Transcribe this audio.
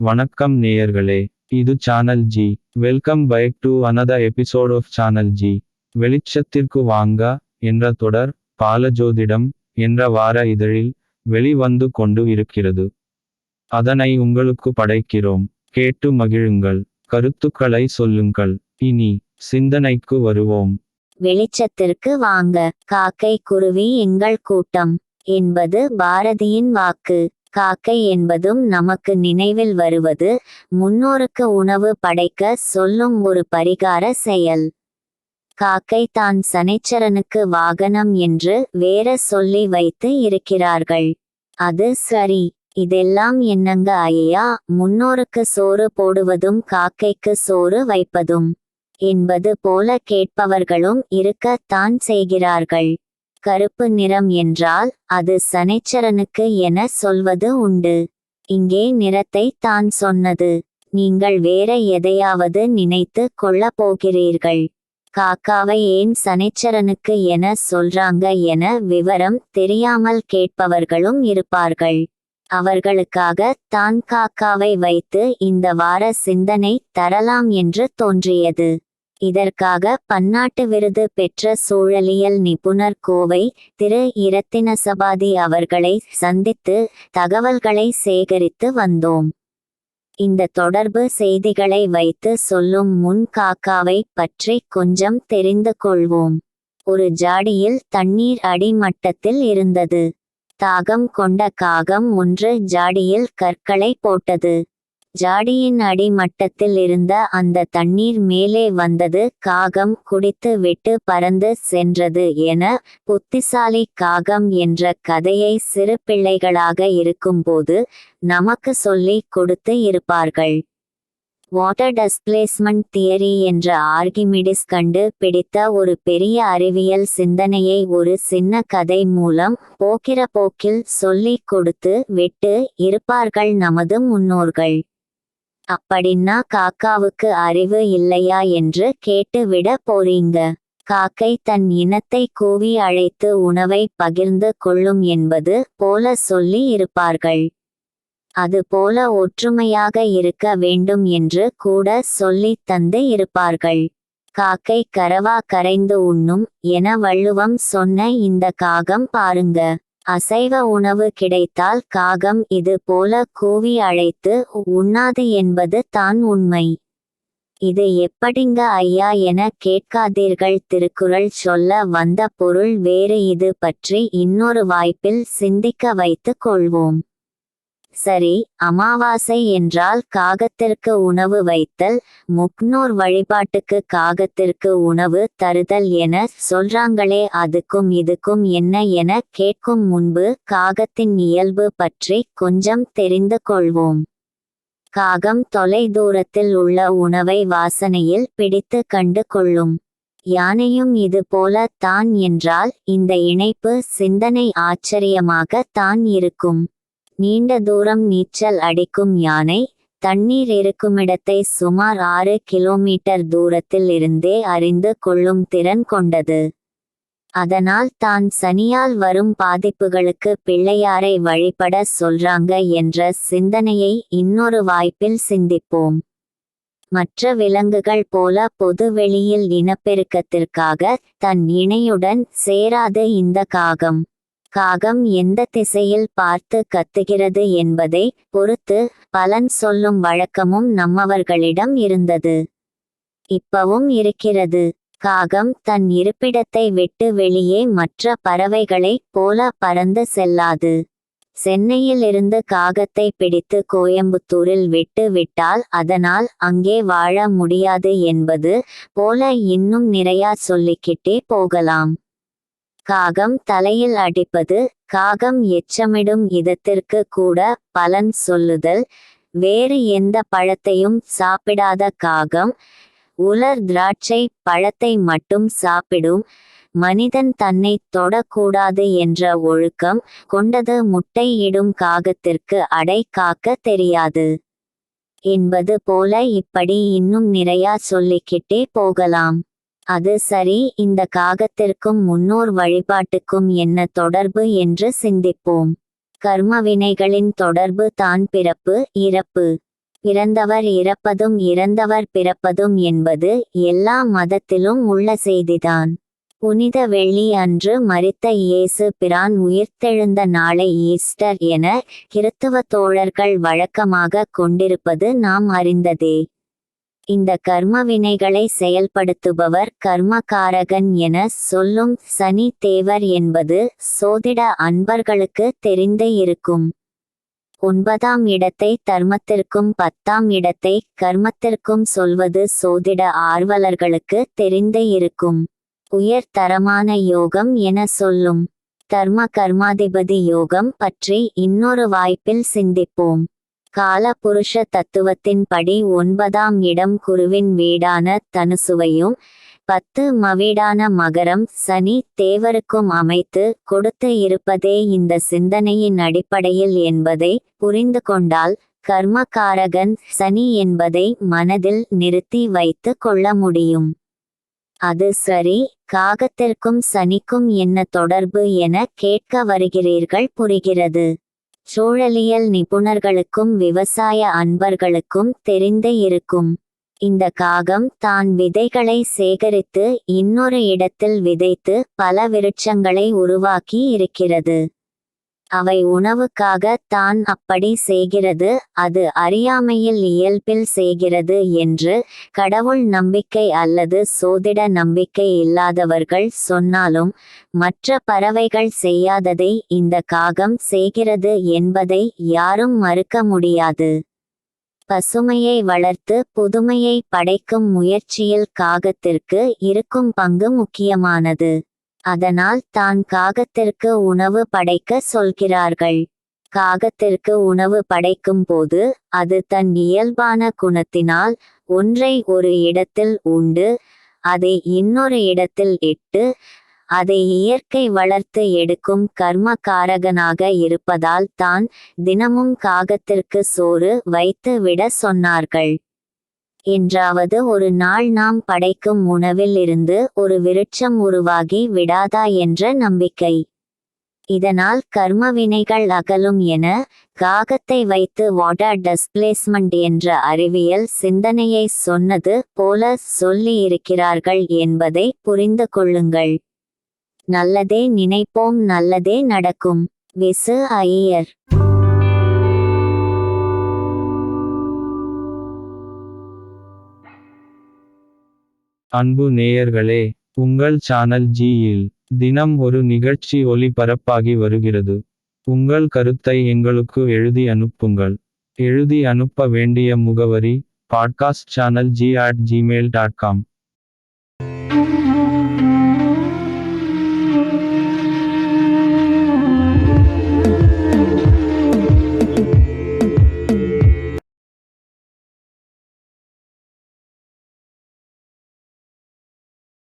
வணக்கம் நேயர்களே இது channel G welcome back to another episode of channel G வெளிச்சத்திற்கு வாங்க என்ற தொடர் பாலஜோதிடம் என்ற வார இதழில் வெளிவந்து கொண்டு இருக்கிறது. அதனை உங்களுக்கு படைக்கிறோம். கேட்டு மகிழுங்கள். கருத்துக்களை சொல்லுங்கள். இனி சிந்தனைக்கு வருவோம். வெளிச்சத்திற்கு வாங்க. காக்கை குருவி எங்கள் கூட்டம். என்பது பாரதியின் வாக்கு. காக்கை என்பதும் நமக்கு நினைவில் வருவது முன்னோருக்கு உணவு படைக்க சொல்லும் ஒரு பரிகார செயல். காக்கை தான் சனைச்சரனுக்கு வாகனம் என்று வேற சொல்லி வைத்து இருக்கிறார்கள். அது சரி இதெல்லாம் என்னங்க ஐயா முன்னோருக்கு சோறு போடுவதும் காக்கைக்கு சோறு வைப்பதும். என்பது போல கேட்பவர்களும் இருக்கத்தான் செய்கிறார்கள். கருப்பு நிறம் என்றால் அது சனைச்சரனுக்கு என சொல்வது உண்டு. இங்கே நிறத்தை தான் சொன்னது. நீங்கள் வேற எதையாவது நினைத்து கொள்ளப் போகிறீர்கள். காக்காவை ஏன் சனைச்சரனுக்கு என சொல்றாங்க என விவரம் தெரியாமல் கேட்பவர்களும் இருப்பார்கள். அவர்களுக்காக தான் காக்காவை வைத்து இந்த வார சிந்தனை தரலாம் என்று தோன்றியது. இதற்காக பன்னாட்டு விருது பெற்ற சூழலியல் நிபுணர் கோவை திரு இரத்தினசபாதி அவர்களை சந்தித்து தகவல்களை சேகரித்து வந்தோம். இந்த தொடர்பு செய்திகளை வைத்து சொல்லும் முன் காக்காவை பற்றி கொஞ்சம் தெரிந்து கொள்வோம். ஒரு ஜாடியில் தண்ணீர் அடிமட்டத்தில் இருந்தது. தாகம் கொண்ட காகம் ஒன்று ஜாடியில் கற்களை போட்டது. ஜாடியின் அடிமட்டத்தில் இருந்த அந்த தண்ணீர் மேலே வந்தது காகம் குடித்து விட்டு பறந்து சென்றது என புத்திசாலி காகம் என்ற கதையை சிறு பிள்ளைகளாக இருக்கும்போது நமக்கு சொல்லி கொடுத்து இருப்பார்கள். வாட்டர் டிஸ்பிளேஸ்மெண்ட் தியரி என்ற ஆர்கிமிடிஸ் கண்டு பிடித்த ஒரு பெரிய அறிவியல் சிந்தனையை ஒரு சின்ன கதை மூலம் போக்கிற போக்கில் சொல்லிக் கொடுத்து விட்டு இருப்பார்கள் நமது முன்னோர்கள். அப்படின்னா காக்காவுக்கு அறிவு இல்லையா என்று கேட்டு விட போறீங்க. காக்கை தன் இனத்தை கூவி அழைத்து உணவை பகிர்ந்து கொள்ளும் என்பது போல சொல்லி இருப்பார்கள். அது போல ஒற்றுமையாக இருக்க வேண்டும் என்று கூட சொல்லி தந்து இருப்பார்கள். காக்கை கரவா கரைந்து உண்ணும் என வள்ளுவம் சொன்ன இந்த காகம் பாருங்க. அசைவ உணவு கிடைத்தால் காகம் இது போல கூவி அழைத்து உண்ணாது என்பது தான் உண்மை. இது எப்படிங்க ஐயா என கேட்காதீர்கள். திருக்குறள் சொல்ல வந்த பொருள் வேறு. இது பற்றி இன்னொரு வாய்ப்பில் சிந்திக்க வைத்துக் கொள்வோம். சரி அமாவாசை என்றால் காகத்திற்கு உணவு வைத்தல் முக்னோர் வழிபாட்டுக்கு காகத்திற்கு உணவு தருதல் என சொல்றாங்களே அதுக்கும் இதுக்கும் என்ன என கேட்கும் முன்பு காகத்தின் இயல்பு பற்றி கொஞ்சம் தெரிந்து கொள்வோம். காகம் தொலை தூரத்தில் உள்ள உணவை வாசனையில் பிடித்து கண்டு கொள்ளும். யானையும் இது போல தான் என்றால் இந்த இணைப்பு சிந்தனை ஆச்சரியமாக தான் இருக்கும். நீண்ட தூரம் நீச்சல் அடிக்கும் யானை தண்ணீர் இருக்குமிடத்தை சுமார் ஆறு கிலோமீட்டர் தூரத்தில் இருந்தே அறிந்து கொள்ளும் திறன் கொண்டது. அதனால் தான் சனியால் வரும் பாதிப்புகளுக்கு பிள்ளையாரை வழிபட சொல்றாங்க என்ற சிந்தனையை இன்னொரு வாய்ப்பில் சிந்திப்போம். மற்ற விலங்குகள் போல பொதுவெளியில் இனப்பெருக்கத்திற்காக தன் இணையுடன் சேராது இந்த காகம். காகம் எந்த திசையில் பார்த்து கத்துகிறது என்பதை பொறுத்து பலன் சொல்லும் வழக்கமும் நம்மவர்களிடம் இருந்தது. இப்பவும் இருக்கிறது. காகம் தன் இருப்பிடத்தை விட்டு வெளியே மற்ற பறவைகளைப் போல பறந்து செல்லாது. சென்னையில் இருந்து காகத்தை பிடித்து கோயம்புத்தூரில் விட்டு விட்டால் அதனால் அங்கே வாழ முடியாது என்பது போல இன்னும் நிறையா சொல்லிக்கிட்டே போகலாம். காகம் தலையில் அடிப்பது காகம் எச்சமிடும் இதத்திற்கு கூட பலன் சொல்லுதல். வேறு எந்த பழத்தையும் சாப்பிடாத காகம் உலர் திராட்சை பழத்தை மட்டும் சாப்பிடும். மனிதன் தன்னை தொடக்கூடாது என்ற ஒழுக்கம் கொண்டது முட்டையிடும் காகத்திற்கு அடை காக்க தெரியாது. என்பது போல இப்படி இன்னும் நிறையா சொல்லிக்கிட்டே போகலாம். அது சரி இந்த காகத்திற்கும் முன்னோர் வழிபாட்டுக்கும் என்ன தொடர்பு என்று சிந்திப்போம். கர்மவினைகளின் தொடர்பு தான் பிறப்பு இறப்பு. பிறந்தவர் இறப்பதும் இறந்தவர் பிறப்பதும் என்பது எல்லா மதத்திலும் உள்ள செய்திதான். புனித வெள்ளி அன்று மரித்த இயேசு பிரான் உயிர்த்தெழுந்த நாளை ஈஸ்டர் என கிறித்துவ தோழர்கள் வழக்கமாக கொண்டிருப்பது நாம் அறிந்ததே. இந்த கர்ம வினைகளை செயல்படுத்துபவர் கர்மகாரகன் என சொல்லும் சனி தேவர் என்பது சோதிட அன்பர்களுக்கு தெரிந்தே இருக்கும். ஒன்பதாம் இடத்தை தர்மத்திற்கும் பத்தாம் இடத்தை கர்மத்திற்கும் சொல்வது சோதிட ஆர்வலர்களுக்கு தெரிந்தே இருக்கும். உயர் தரமான யோகம் என சொல்லும். தர்ம கர்மாதிபதி யோகம் பற்றி இன்னொரு வாய்ப்பில் சிந்திப்போம். காலபுருஷ தத்துவத்தின்படி ஒன்பதாம் இடம் குருவின் வீடான தனுசுவையும் பத்து மவீடான மகரம் சனி தேவருக்கும் அமைத்து கொடுத்து இருப்பதே இந்த சிந்தனையின் அடிப்படையில் என்பதை புரிந்து கொண்டால் கர்மகாரகன் சனி என்பதை மனதில் நிறுத்தி வைத்து கொள்ள முடியும். அது சரி காகத்திற்கும் சனிக்கும் என்ன தொடர்பு என கேட்க வருகிறீர்கள் புரிகிறது. சூழலியல் நிபுணர்களுக்கும் விவசாய அன்பர்களுக்கும் தெரிந்தே இருக்கும். இந்த காகம் தான் விதைகளை சேகரித்து இன்னொரு இடத்தில் விதைத்து பல விருட்சங்களை உருவாக்கி இருக்கிறது. அவை உணவுக்காக தான் அப்படி செய்கிறது அது அறியாமையில் இயல்பில் செய்கிறது என்று கடவுள் நம்பிக்கை அல்லது சோதிட நம்பிக்கை இல்லாதவர்கள் சொன்னாலும் மற்ற பறவைகள் செய்யாததை இந்த காகம் செய்கிறது என்பதை யாரும் மறுக்க முடியாது. பசுமையை வளர்த்து புதுமையை படைக்கும் முயற்சியில் காகத்திற்கு இருக்கும் பங்கு முக்கியமானது. அதனால் தான் காகத்திற்கு உணவு படைக்க சொல்கிறார்கள். காகத்திற்கு உணவு படைக்கும் போது அது தன் இயல்பான குணத்தினால் ஒன்றை ஒரு இடத்தில் உண்டு அதை இன்னொரு இடத்தில் இட்டு அதை இயற்கை வளர்த்து எடுக்கும் கர்ம காரகனாக இருப்பதால் தான் தினமும் காகத்திற்கு சோறு வைத்து விட சொன்னார்கள். என்றாவது ஒரு நாள் நாம் படைக்கும் உணவில் இருந்து ஒரு விருட்சம் உருவாகி விடாதா என்ற நம்பிக்கை. இதனால் கர்ம வினைகள் அகலும் என காகத்தை வைத்து வாட்டர் டிஸ்பிளேஸ்மெண்ட் என்ற அறிவியல் சிந்தனையை சொன்னது போல சொல்லி இருக்கிறார்கள் என்பதை புரிந்து கொள்ளுங்கள். நல்லதே நினைப்போம் நல்லதே நடக்கும். விசு ஐயர். அன்பு நேயர்களே உங்கள் சேனல் ஜியில் தினம் ஒரு நிகழ்ச்சி ஒளிபரப்பாகி வருகிறது. உங்கள் கருத்தை எங்களுக்கு எழுதி அனுப்புங்கள். எழுதி அனுப்ப வேண்டிய முகவரி podcast channel G at Gmail dot com